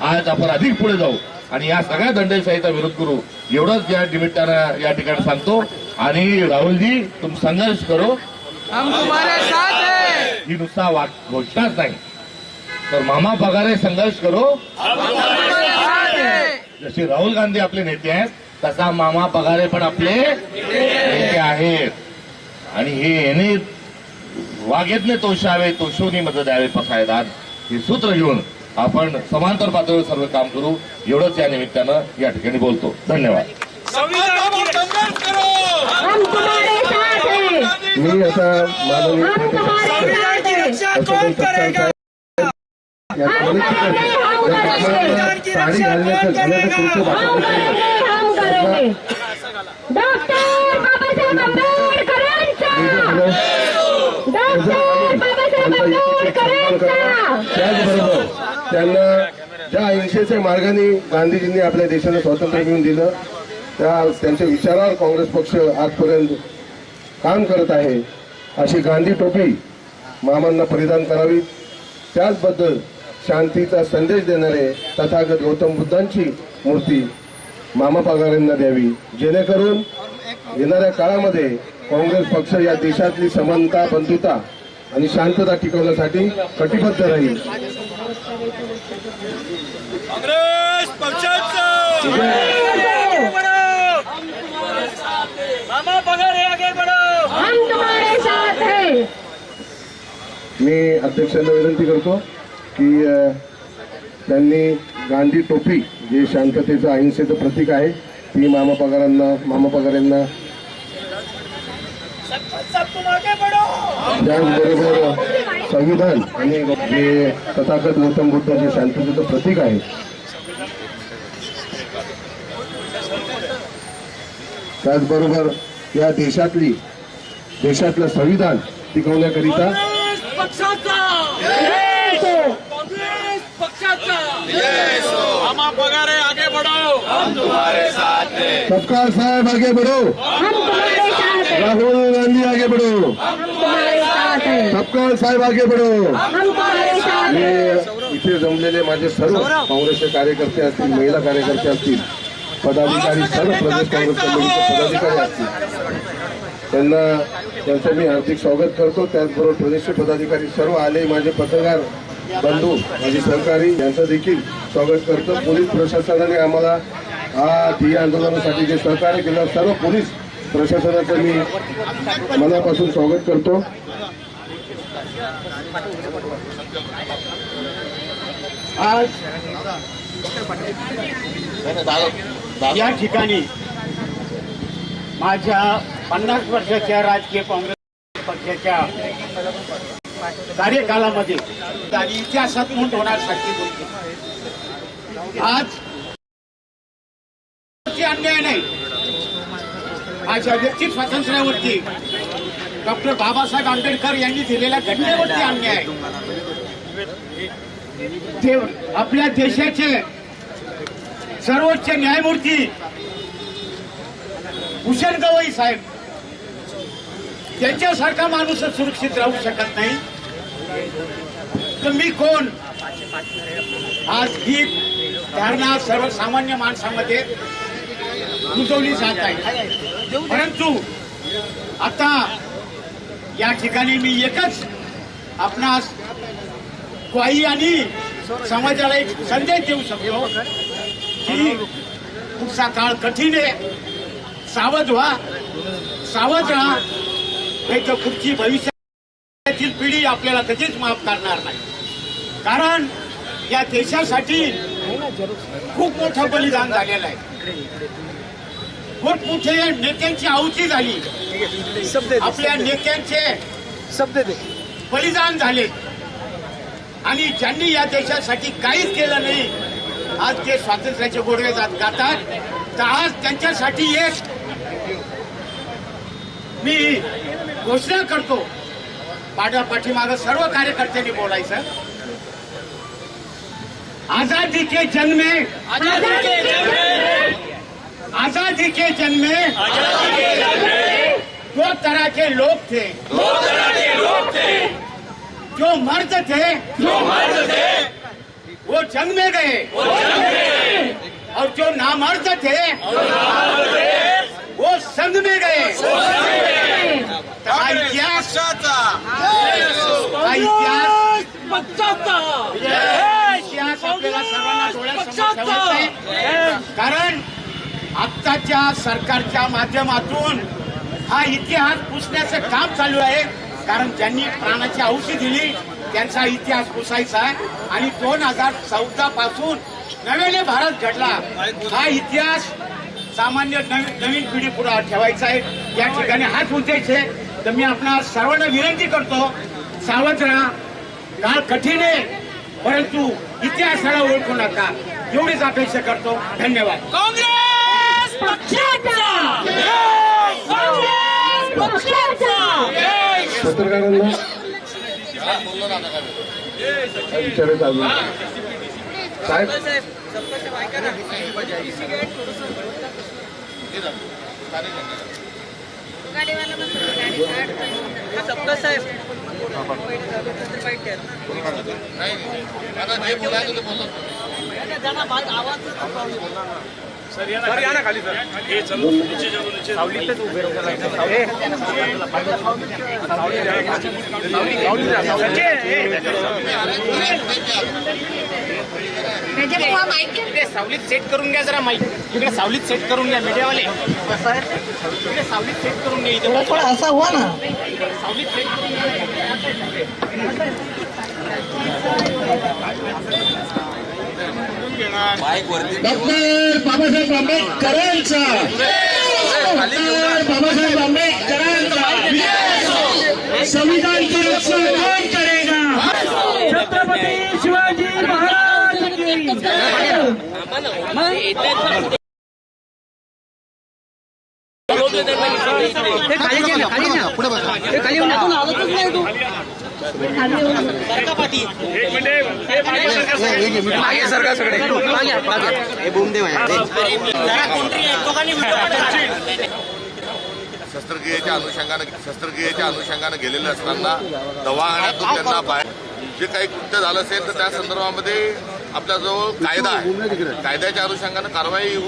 आज आपण अधिक पुढे जाऊ. आणि या सगळ्या दंडेशाहीचा विरोध करू. एवढंच या निमित्तानं या ठिकाणी सांगतो. आणि राहुलजी तुम संघर्ष करो. हम तुम्हारे साथ हैं. नुसता वाक घोषणाच नाही. तर मामा पगारे संघर्ष करो. तुम्हारे साथ हैं. जसे राहुल गांधी आपले नेते आहेत तसा मामा पगारे पण आपले नेते आहेत. आणि हे येणे वागेतने तोषावे तोषवणी मत द्यावे पसायदान हे सूत्र घेऊन आपण समांतर पातळीवर सर्व काम करू. एवढंच या निमित्तानं या ठिकाणी बोलतो. धन्यवाद. हम तुम्हारे साथ हैं. मी आता माननीय साडी घालण्याचं घालण्याचं कृत्य डॉक्टर बाबासाहेब आंबेडकरांचा डॉक्टर बाबासाहेब आंबेडकरांचा त्याचबरोबर त्यांना ज्या अहिंसेच्या मार्गाने गांधीजींनी आपल्या देशाला स्वातंत्र्य मिळवून दिलं त्या त्यांच्या विचारावर काँग्रेस पक्ष आजपर्यंत काम करत आहे अशी गांधी टोपी मामांना परिधान करावी. त्याचबद्दल शांतीचा संदेश देणारे तथागत गौतम बुद्धांची मूर्ती मामा पगारांना द्यावी. जेणेकरून येणाऱ्या काळामध्ये काँग्रेस पक्ष या देशातली समानता बंधुता आणि शांतता टिकवण्यासाठी कटिबद्ध राहील. काँग्रेस पक्षाचं! मामा पगार आगे बढ़ो हम तुम्हारे साथ हैं। मी अध्यक्षांना विनंती करतो की त्यांनी गांधी टोपी जे शांततेचं अहिंसेचं प्रतीक आहे ती मामा पगारांना मामा पगार यांना त्याचबरोबर संविधान आणि जे तथागत गौतम बुद्ध जे शांततेचं प्रतीक आहे. त्याचबरोबर या देशातली देशातलं संविधान टिकवण्याकरिता सबका साहेब आगे बढ़ो हम तुम्हारे साथ हैं राहुल गांधी आगे बढ़ो साहेब आगे बढ़ो. मी इथे जमलेले माझे सर्व काँग्रेसचे कार्यकर्ते असतील महिला कार्यकर्ते असतील पदाधिकारी सर्व प्रदेश काँग्रेस कमिटीचे पदाधिकारी असतील. त्यांना त्यांचं मी हार्दिक स्वागत करतो. त्याचबरोबर प्रदेशचे पदाधिकारी सर्व आले माझे पत्रकार बंधू माझे सहकारी यांचं देखील स्वागत करतो. पोलीस प्रशासनाने आम्हाला हा ठिय्या आंदोलनासाठी जे सहकार्य केलं सर्व पोलीस प्रशासनाचं मी मनापासून स्वागत करतो. आज या ठिकाणी माझ्या पन्नास वर्षाच्या राजकीय काँग्रेस पक्षाच्या कार्यकालामध्ये आणि इतिहासात नोंद होण्यासाठी बोलतो आज अन्याय नाही? माझ्या व्यक्ती स्वातंत्र्यावरती. डॉक्टर बाबासाहेब आंबेडकर यांनी दिलेल्या घटनेवरती अन्याय. आहे. ते आपल्या देशाचे सर्वोच्च न्यायमूर्ती भूषण गवई साहेब त्यांच्यासारखा माणूस सुरक्षित राहू शकत नाही. तर मी कोण? आज ही धारणा सर्वसामान्य माणसामध्ये रुजवली जात आहे. परंतु आता या ठिकाणी मी एकच आपणास ग्वाही आणि समाजाला एक संदेश देऊ शकतो की पुढचा काळ कठीण आहे. सावध व्हा. सावध राहा. नाही तर पुढची भविष्यातील पिढी आपल्याला कधीच माफ करणार नाही. कारण या देशासाठी खूप मोठं बलिदान झालेलं आहे. मोठमोठे नेत्यांची आहुती झाली? आपल्या नेत्यांचे बलिदान झाले. आणि ज्यांनी या देशासाठी काहीच केलं नाही आज ते स्वातंत्र्याचे गोडवे जात गातात तर आज त्यांच्यासाठी एक मी घोषणा करतो. माझ्या पाठीमागं सर्व कार्यकर्त्यांनी बोलायचं. आजादी के जन्मे आजादी के जन्मे आज़ादी के जन्मे। दो तरह के लोग थे। दो तरह के लोग थे। जो मर्द थे जो मर्द थे। वो जंग में गए। और जो नामर्द थे वो संग में गए। हा इतिहास इतिहास आपल्याला सर्वांना कारण आत्ताच्या सरकारच्या माध्यमातून हा इतिहास पुसण्याचं काम चालू आहे. कारण ज्यांनी प्राणाची आहुती दिली त्यांचा इतिहास पुसायचा आहे. आणि दोन हजार चौदा पासून नव्याने भारत घडला. हा इतिहास सामान्य नवीन नवीन पिढी पुढे ठेवायचा आहे. या ठिकाणी हात उंचायचे. तर मी आपणा सर्वांना विनंती करतो सावध राहा. काळ कठीण आहे परंतु इतिहासाला ओळखू नका. एवढीच अपेक्षा करतो. धन्यवाद. पत्रकारांना विचारत आलो साहेब नाही काँग्रेस पक्षाचा काँग्रेस पक्षाचा पत्रकारांना काय विचारायचं अजून साहेब इकडे सावलीत सेट करून घ्या जरा माईक. इकडे सावलीत सेट करून घ्या मीडियावाले. इकडे सावलीत सेट करून घ्या इथे. थोडा असा हुआ ना. सावलीत सेट करून घ्या. डॉक्टर बाबासाहेब आंबेडकरांचा. डॉक्टर बाबासाहेब आंबेडकरांचा. संविधान की रक्षा कौन करेगा? छत्रपति शिवाजी महाराज की खाली शस्त्रक्रियेच्या अनुषंगानं शस्त्रक्रियेच्या अनुषंगानं गेलेले असताना दवाखान्यातून त्यांना बाहेर जे काही कृत्य झालं असेल तर त्या संदर्भामध्ये आपल्याजवळ कायदा आहे. कायद्याच्या अनुषंगानं कारवाई होऊ